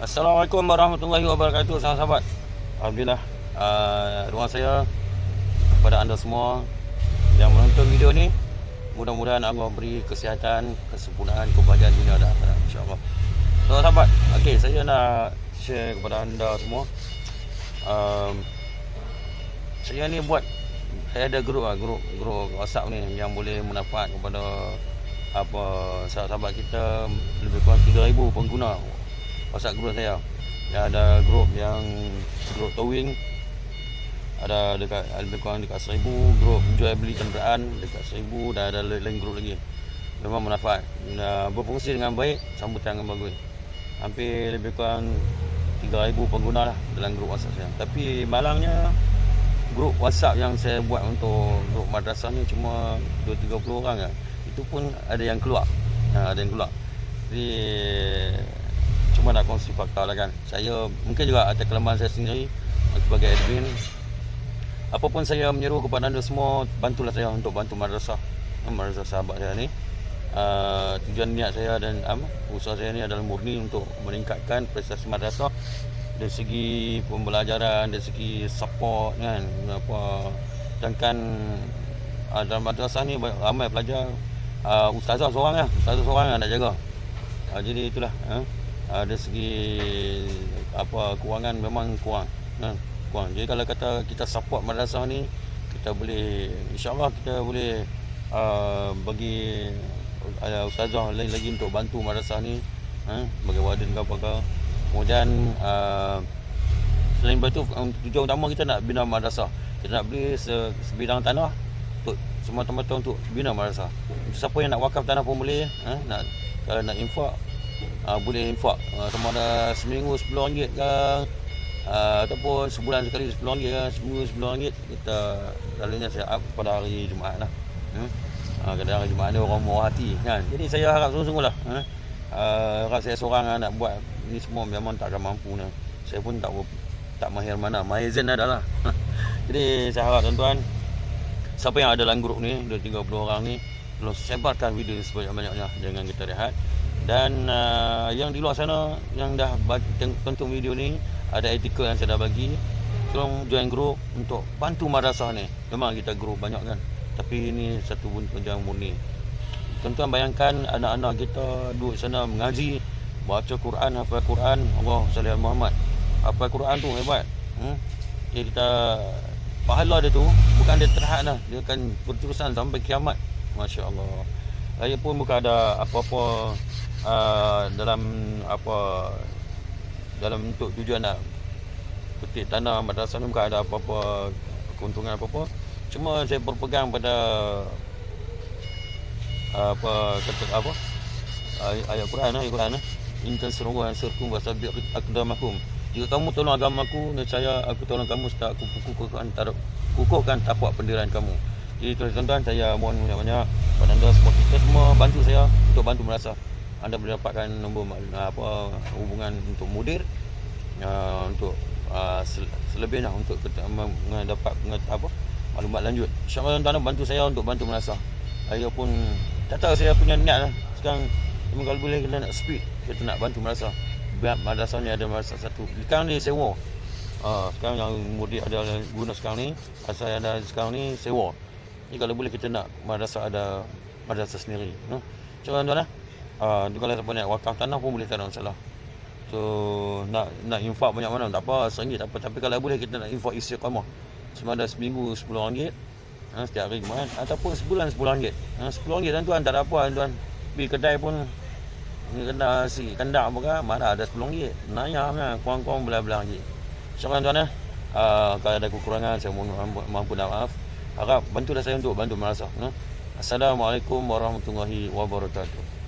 Assalamualaikum warahmatullahi wabarakatuh sahabat-sahabat. Alhamdulillah uh, Doa saya kepada anda semua Yang menonton video ni Mudah-mudahan Allah beri kesihatan Kesempurnaan, kebahagiaan dunia dan akhirat InsyaAllah. So sahabat okay, Saya nak share kepada anda semua um, Saya ni buat Saya ada grup lah Grup, grup WhatsApp ni Yang boleh manfaat kepada apa sahabat-sahabat kita lebih kurang 3000 pengguna WhatsApp group saya. Ya, ada grup yang grup towing ada dekat lebih kurang dekat 1000 grup jual beli kenderaan dekat 1000 dan ada lain grup lagi. Memang manfaat. Berfungsi dengan baik, sambutan dengan bagus. Hampir lebih kurang 3000 pengguna lah dalam grup WhatsApp saya. Tapi malangnya grup WhatsApp yang saya buat untuk grup madrasah ni cuma 2 30 orang lah. Itu pun ada yang keluar. Ha, ada yang keluar. Jadi cuma nak kongsi fakta lah kan. Saya mungkin juga ada kelemahan saya sendiri sebagai admin apapun saya menyeru kepada anda semua bantulah saya untuk bantu madrasah. Madrasah sahabat saya ni uh, tujuan niat saya dan um, usaha saya ni adalah murni untuk meningkatkan prestasi madrasah dari segi pembelajaran dari segi support kan. Apa sedangkan uh, dalam madrasah ni ramai pelajar uh, ustazah seorang lah. Ustazah seorang yang nak jaga. Uh, jadi itulah uh, uh, dari segi apa kewangan memang kurang. Kan kurang. Jadi kalau kata kita support madrasah ni kita boleh insyaallah kita boleh uh, bagi uh, ustazah lain lagi untuk bantu madrasah ni. Ha, sebagai warden ke apa ke. Kemudian uh, selain itu tujuan utama kita nak bina madrasah. Kita nak beli se, sebidang tanah untuk semata-mata untuk bina madrasah. Siapa yang nak wakaf tanah pun boleh ha, nak kalau nak infak uh, boleh infak. Uh, sama ada seminggu RM10 ke uh, ataupun sebulan sekali RM10 ke seminggu RM10 kita selalunya saya up pada hari Jumaat lah. Hmm? uh, kadang hari Jumaat ni orang murah hati kan? Jadi saya harap sungguh-sungguh lah uh, uh, harap saya seorang uh, nak buat ni semua memang tak akan mampu nah. saya pun tak tak mahir mana mahir zen adalah jadi saya harap tuan-tuan siapa yang ada dalam grup ni 230 orang ni tolong sebarkan video ni sebanyak-banyaknya. Jangan kita rehat dan uh, yang di luar sana yang dah tonton video ni ada artikel yang saya dah bagi. Tolong join group untuk bantu madrasah ni. Memang kita group banyak kan. Tapi ini satu pun penjang murni. Tuan-tuan bayangkan anak-anak kita duduk sana mengaji baca Quran apa Quran. Allah sallallahu Muhammad. Apa Quran tu hebat. Hmm? jadi kita pahala dia tu bukan dia terhad lah dia akan berterusan sampai kiamat. Masya Allah saya pun bukan ada apa-apa uh, dalam apa dalam untuk tujuan nak petik tanah madrasah ni bukan ada apa-apa keuntungan apa-apa. Cuma saya berpegang pada apa kata apa? Ayat Quran ayat Quran intan seruhu ansirkum wasabiq aqdamakum jika kamu tolong agama aku nescaya aku tolong kamu setelah aku kukuhkan kukuhkan tapak pendirian kamu jadi tuan-tuan saya mohon banyak-banyak kepada anda semua. Kita semua bantu saya untuk bantu merasa anda boleh dapatkan nombor apa hubungan untuk mudir uh, untuk uh, selebihnya untuk mendapat apa maklumat lanjut. Insyaallah tuan-tuan bantu saya untuk bantu merasa saya pun tak tahu saya punya niat lah. Sekarang kalau boleh kita nak speed kita nak bantu merasa madrasah ni ada madrasah satu. Sekarang ni sewa. Uh, sekarang yang murid ada guna sekarang ni asal ada sekarang ni sewa jadi kalau boleh kita nak madrasah ada madrasah sendiri no? macam tuan-tuan lah uh, kalau siapa nak wakaf tanah pun boleh tak ada masalah. So nak nak infak banyak mana tak apa RM1 tak apa. Tapi kalau boleh kita nak infak istiqamah cuma ada seminggu RM10 ha, setiap hari Jumaat ataupun sebulan RM10 ha, RM10 tuan-tuan tak ada apa tuan pergi kedai pun ni kena si kendak apa kan mana ada RM10 nayam kan kurang-kurang belah-belah lagi insyaAllah tuan eh? Uh, kalau ada kekurangan saya mohon mampu dan maaf harap bantulah saya untuk bantu merasa? Assalamualaikum warahmatullahi wabarakatuh